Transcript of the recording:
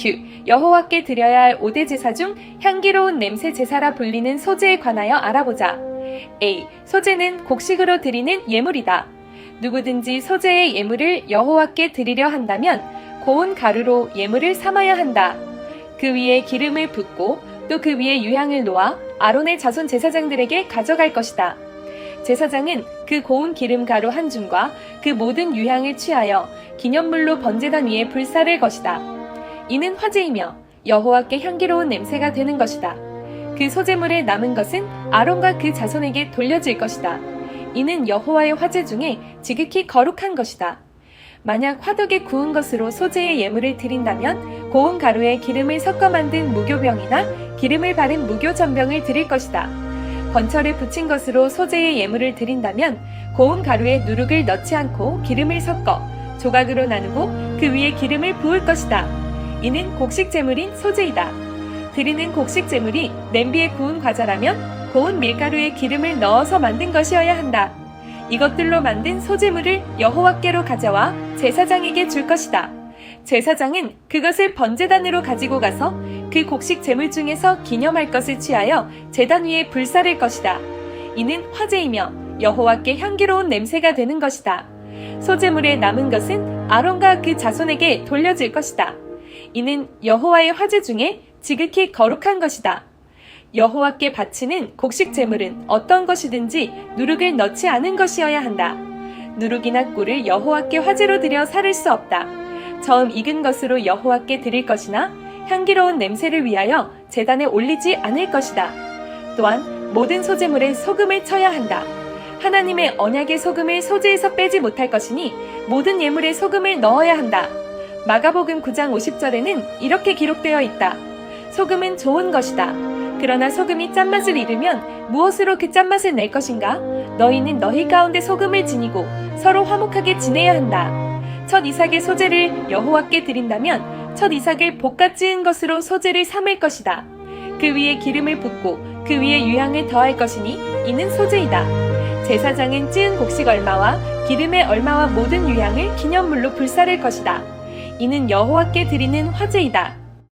Q. 여호와께 드려야 할 5대 제사 중 향기로운 냄새 제사라 불리는 소재에 관하여 알아보자. A. 소재는 곡식으로 드리는 예물이다. 누구든지 소재의 예물을 여호와께 드리려 한다면 고운 가루로 예물을 삼아야 한다. 그 위에 기름을 붓고 또 그 위에 유향을 놓아 아론의 자손 제사장들에게 가져갈 것이다. 제사장은 그 고운 기름 가루 한 줌과 그 모든 유향을 취하여 기념물로 번제단 위에 불사를 것이다. 이는 화제이며 여호와께 향기로운 냄새가 되는 것이다. 그 소재물에 남은 것은 아론과 그 자손에게 돌려질 것이다. 이는 여호와의 화제 중에 지극히 거룩한 것이다. 만약 화덕에 구운 것으로 소재의 예물을 드린다면 고운 가루에 기름을 섞어 만든 무교병이나 기름을 바른 무교전병을 드릴 것이다. 번철에 붙인 것으로 소재의 예물을 드린다면 고운 가루에 누룩을 넣지 않고 기름을 섞어 조각으로 나누고 그 위에 기름을 부을 것이다. 이는 곡식 제물인 소재이다. 드리는 곡식 제물이 냄비에 구운 과자라면 고운 밀가루에 기름을 넣어서 만든 것이어야 한다. 이것들로 만든 소재물을 여호와께로 가져와 제사장에게 줄 것이다. 제사장은 그것을 번제단으로 가지고 가서 그 곡식 제물 중에서 기념할 것을 취하여 제단 위에 불사를 것이다. 이는 화제이며 여호와께 향기로운 냄새가 되는 것이다. 소재물에 남은 것은 아론과 그 자손에게 돌려질 것이다. 이는 여호와의 화제 중에 지극히 거룩한 것이다. 여호와께 바치는 곡식 제물은 어떤 것이든지 누룩을 넣지 않은 것이어야 한다. 누룩이나 꿀을 여호와께 화제로 드려 살을 수 없다. 처음 익은 것으로 여호와께 드릴 것이나 향기로운 냄새를 위하여 제단에 올리지 않을 것이다. 또한 모든 소재물에 소금을 쳐야 한다. 하나님의 언약의 소금을 소재에서 빼지 못할 것이니 모든 예물에 소금을 넣어야 한다. 마가복음 9장 50절에는 이렇게 기록되어 있다. 소금은 좋은 것이다. 그러나 소금이 짠맛을 잃으면 무엇으로 그 짠맛을 낼 것인가? 너희는 너희 가운데 소금을 지니고 서로 화목하게 지내야 한다. 첫 이삭의 소재를 여호와께 드린다면 첫 이삭을 볶아 찌은 것으로 소재를 삼을 것이다. 그 위에 기름을 붓고 그 위에 유향을 더할 것이니 이는 소재이다. 제사장은 찌은 곡식 얼마와 기름의 얼마와 모든 유향을 기념물로 불사를 것이다. 이는 여호와께 드리는 화제이다.